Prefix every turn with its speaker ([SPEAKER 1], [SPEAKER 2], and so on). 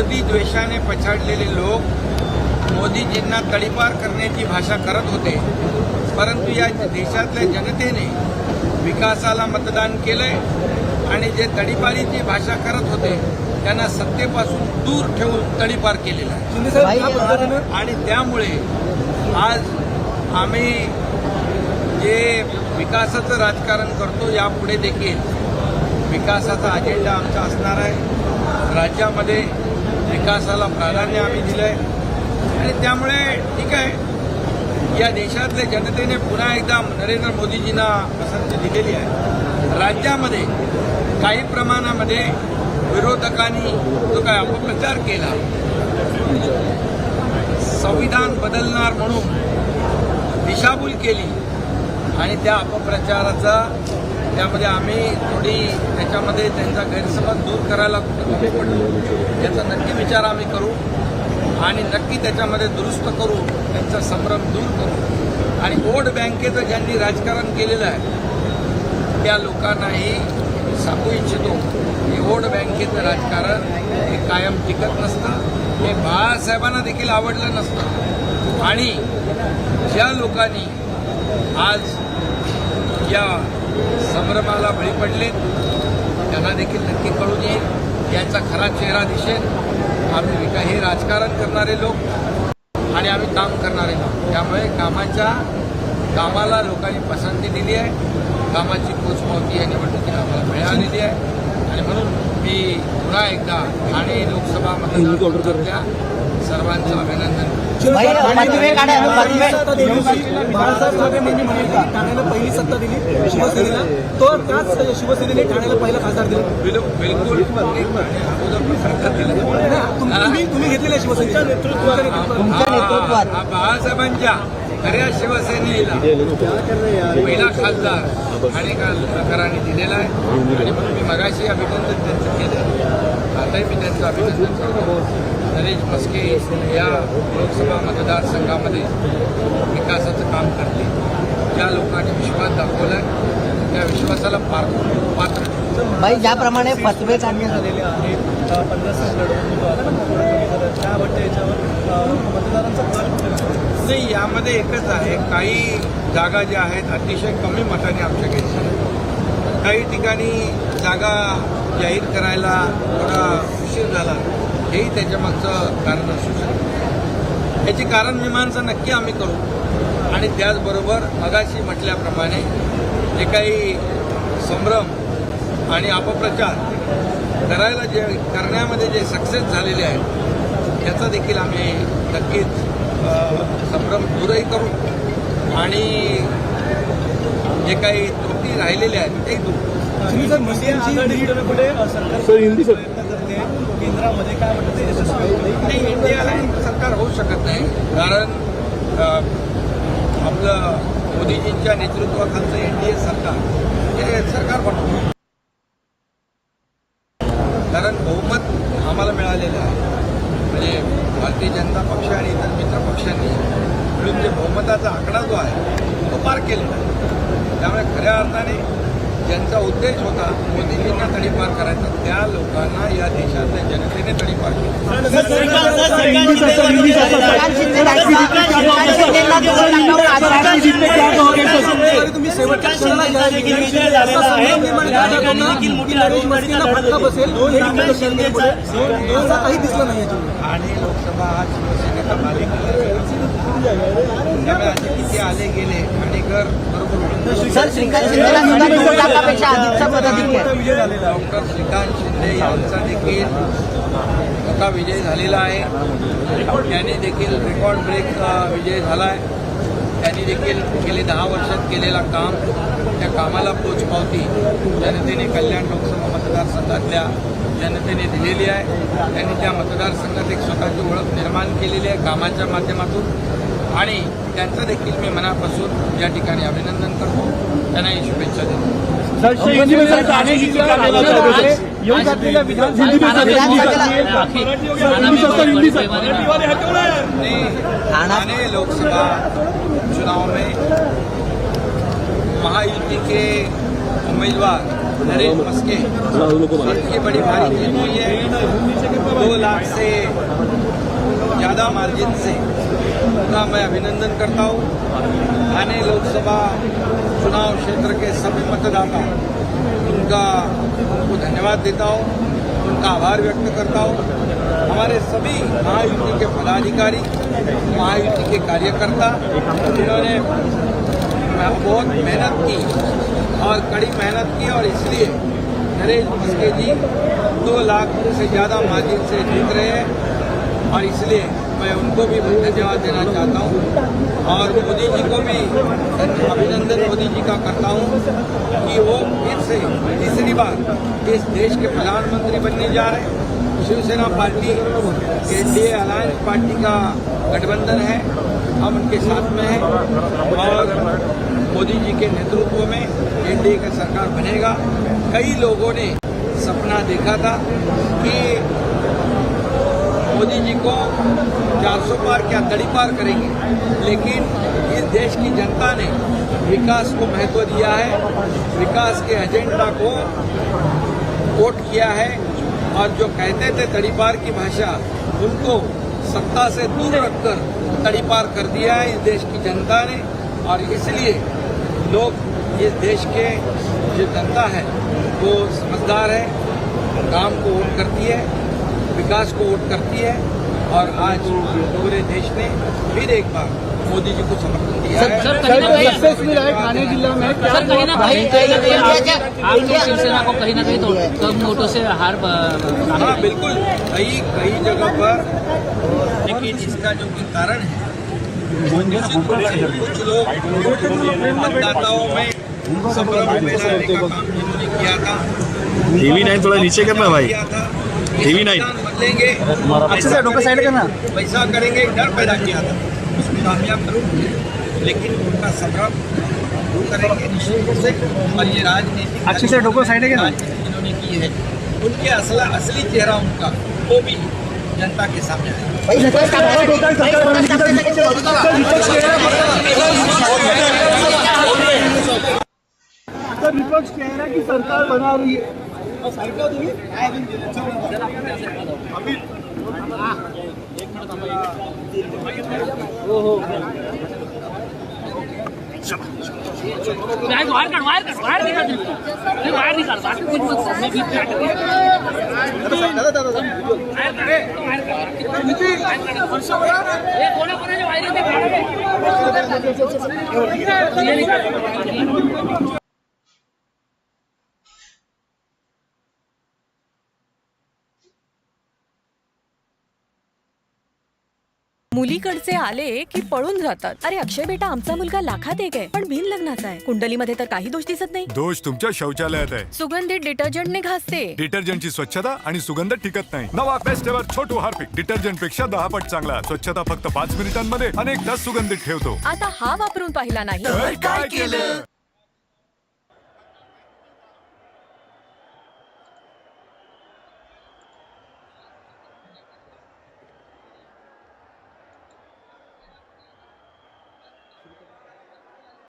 [SPEAKER 1] मोदी द्वेषाने पछाडलेले लोक मोदीजींना तडीपार करण्याची भाषा करत होते. परंतु या देशातल्या जनतेने विकासाला मतदान केलंय आणि जे तडीपारीची भाषा करत होते त्यांना सत्तेपासून दूर ठेवून तडीपार केलेला आहे. आणि त्यामुळे आज आम्ही जे विकासाचं राजकारण करतो यापुढे देखील विकासाचा अजेंडा आमचा असणार आहे. राज्यामध्ये विकासाला प्राधान्य आम्ही दिलं आहे आणि त्यामुळे ठीक आहे. या देशातल्या जनतेने पुन्हा एकदा नरेंद्र मोदीजींना पसंती दिलेली आहे. राज्यामध्ये काही प्रमाणामध्ये विरोधकांनी जो काय अपप्रचार केला संविधान बदलणार म्हणून दिशाभूल केली आणि त्या अपप्रचाराचा त्यामध्ये आम्ही थोडी त्याच्यामध्ये त्यांचा गैरसमज दूर करायला कुठं कमी पडलो. याचा नक्की विचार आम्ही करू आणि नक्की त्याच्यामध्ये दुरुस्त करू त्यांचा संभ्रम दूर करू. आणि वोट बँकेचं ज्यांनी राजकारण केलेलं आहे त्या लोकांनाही सांगू इच्छितो की वोट बँकेचं राजकारण हे कायम टिकत नसतं. हे बाळासाहेबांना देखील आवडलं नसतं. आणि ज्या लोकांनी आज या संभ्रमाला बळी पडले. त्यांना देखील नक्की कळून येईल यांचा खरा चेहरा दिसेल. आम्ही विका हे राजकारण करणारे लोक आणि आम्ही काम करणारे लोक. त्यामुळे कामाच्या कामाला लोकांनी पसंती दिली आहे. कामाची पोचपावती या निवडणुकीत आम्हाला मिळालेली आहे. आणि म्हणून मी पुन्हा एकदा ठाणे लोकसभा मतदारसंघातल्या सर्वांचं अभिनंदन.
[SPEAKER 2] बाळासाहेब ठाण्याला पहिली सत्ता दिली शिवसेनेला तो त्याच शिवसेनेने ठाण्याला पहिला खासदार दिलं
[SPEAKER 1] बिल- बिलकुल
[SPEAKER 2] तुम्ही तुम्ही घेतलेलं आहे शिवसेनेच्या नेतृत्वात.
[SPEAKER 1] हा बाळासाहेबांच्या खऱ्या शिवसेनेला पहिला खासदार आणि प्रकाराने दिलेला आहे. आणि म्हणून मी मगाशी अभिनंदन त्यांचं केलं. आताही मी त्यांचं अभिनंदन करतो. नरेश मस्के या लोकसभा मतदारसंघामध्ये विकासाचं काम करतील. ज्या लोकांनी विश्वास दाखवला त्या विश्वासाला पार पात्र
[SPEAKER 3] भाई ज्याप्रमाणे फतवे आले
[SPEAKER 2] झालेले आहेत पंधरा साल लढवून त्याबद्दल याच्यावर मतदारांचा कल
[SPEAKER 1] नाही यामध्ये एकच आहे काही जागा ज्या आहेत अतिशय कमी मताने आमच्या घेतल्या काही ठिकाणी जागा जाहीर करायला थोडा उशीर झाला हेही त्याच्यामागचं कारण असू शकतं. याची कारण मीमांसा नक्की आम्ही करू. आणि त्याचबरोबर मगाशी म्हटल्याप्रमाणे जे काही संभ्रम आणि अपप्रचार करायला जे करण्यामध्ये जे सक्सेस झालेले आहेत त्याचा देखील आम्ही नक्कीच संभ्रम दूरही करू. आणि जे काही त्रुटी राहिलेल्या आहेत तेही दूर
[SPEAKER 2] केंद्रामध्ये काय म्हणतं ते यशस्वी होईल
[SPEAKER 1] नाही इंडियाला सरकार होऊ शकत नाही. कारण आपलं मोदीजींच्या नेतृत्वाखालचं एनडीए सरकार हे सरकार बनवतं कारण बहुमत आम्हाला मिळालेलं आहे. म्हणजे भारतीय जनता पक्ष आणि इतर मित्र पक्षांनी मिळून जे बहुमताचा आकडा जो आहे तो पार केलेला आहे. त्यामुळे खऱ्या अर्थाने ज्यांचा उद्देश होता मोदीजींना तडीपार करायचा त्या लोकांना या देशातल्या जनतेने तडीपार आणि लोकसभा हा शिवसेनेचा मालिक त्यामुळे किती आले गेले आणि घर.
[SPEAKER 3] सर श्रीकांत शिंदेला सुद्धा दोन लाखापेक्षा अधिकचा
[SPEAKER 1] डॉक्टर श्रीकांत शिंदे यांचा देखील मोठा विजय झालेला आहे. त्यांनी देखील रेकॉर्ड ब्रेक अ, विजय झाला आहे त्यांनी देखील गेले दहा वर्षात केलेला काम त्या कामाला पोचपावती जनतेने कल्याण लोकसभा मतदारसंघातल्या जनतेने दिलेली आहे. त्यांनी त्या मतदारसंघात एक स्वतःची ओळख निर्माण केलेली आहे कामाच्या माध्यमातून. आणि त्यांचं देखील मी मनापासून या ठिकाणी अभिनंदन करतो. त्यांनाही शुभेच्छा देतो. ठाणे लोकसभा चुनाव में महायुति के उम्मीदवार नरेश मस्के इनकी बड़ी भारी जीत हुई है दो लाख से ज़्यादा मार्जिन से उनका मैं अभिनंदन करता हूँ। आने लोकसभा चुनाव क्षेत्र के सभी मतदाता, उनका उनको धन्यवाद देता हूँ, उनका आभार व्यक्त करता हूँ। हमारे सभी महायुति के पदाधिकारी, महायुति के कार्यकर्ता, जिन्होंने बहुत मेहनत की और कड़ी मेहनत की और इसलिए नरेश मस्के जी दो लाख से ज़्यादा मार्जिन से जीत रहे हैं और इसलिए मैं उनको भी धन्यवाद देना चाहता हूँ। और मोदी जी को भी अभिनंदन मोदी जी का करता हूँ कि वो फिर से तीसरी बार इस देश के प्रधानमंत्री बनने जा रहे हैं। Shivsena party NDA alliance party का गठबंधन है, हम उनके साथ में हैं और मोदी जी के नेतृत्व में एनडीए का सरकार बनेगा। कई लोगों ने सपना देखा था कि मोदी जी को 400 पार क्या तड़ी पार करेंगे। लेकिन इस देश की जनता ने विकास को महत्व दिया है, विकास के एजेंडा को वोट किया है और जो कहते थे तड़ी पार की भाषा, उनको सत्ता से दूर रखकर तड़ी पार कर दिया है इस देश की जनता ने। और इसलिए लोग इस देश के जो जनता है, वो समझदार है, काम को वोट करती है। विकास को वोट करती है और आज पूरे देश ने फिर एक बार मोदी जी को समर्थन दिया है।
[SPEAKER 4] सर कहीं ना कहीं
[SPEAKER 2] सक्सेस मिला है ठाणे जिला में क्या
[SPEAKER 4] सर कहीं ना कहीं कहीं ना कहीं आप आप शिवसेना को कहीं ना कहीं तो कम वोटों से हार
[SPEAKER 1] हाँ बिल्कुल। कई कई जगह पर लेकिन इसका जो कि कारण है कुछ लोग मतदाताओं में संभ्रम में लाने का काम जिन्होंने किया था
[SPEAKER 5] टीवी नाइन थोड़ा नीचे करना भाई। TV
[SPEAKER 1] nine. बदलेंगे
[SPEAKER 2] अच्छे से डोका साइड करना
[SPEAKER 1] पैसा करेंगे डर पैदा किया था उसको कामयाब करूँ लेकिन उनका संभ्रम दूर करेंगे निश्चित रूप से और ये राजनीतिक
[SPEAKER 2] अच्छे से डोको साइड है क्या?
[SPEAKER 1] राजनीति जिन्होंने की है उनके असला असली चेहरा उनका वो भी जनता के सामने
[SPEAKER 2] तर विपक्ष कह रहा है कि सरकार बना रही है
[SPEAKER 4] वायर काढ वायर काढ वायर निकाल नहीं, वायर निकाल बाकी कुछ मत मैं बीच में आकर वायर काढ वायर काढ ए कोणा कोणाच्या वायर ते काढा ये निकाल
[SPEAKER 6] मुलीकडचे आले की पळून जातात. अरे अक्षय बेटा आमचा मुलगा लाखात एक आहे. पण बिन लग्नाचा आहे. कुंडलीमध्ये तर काही दोष दिसत नाही.
[SPEAKER 7] दोष तुमच्या शौचालयात आहे.
[SPEAKER 6] सुगंधित डिटर्जंटने घासते.
[SPEAKER 7] डिटर्जंटची स्वच्छता आणि सुगंध टिकत नाही. नवा बेस्ट एवर छोटू हार्पिक. डिटर्जंटपेक्षा दहा पट चांगला. स्वच्छता फक्त पाच मिनिटांमध्ये अनेक तास सुगंधित ठेवतो.
[SPEAKER 6] आता हा वापरून पाहिला नाही.
[SPEAKER 7] तर काय केलं?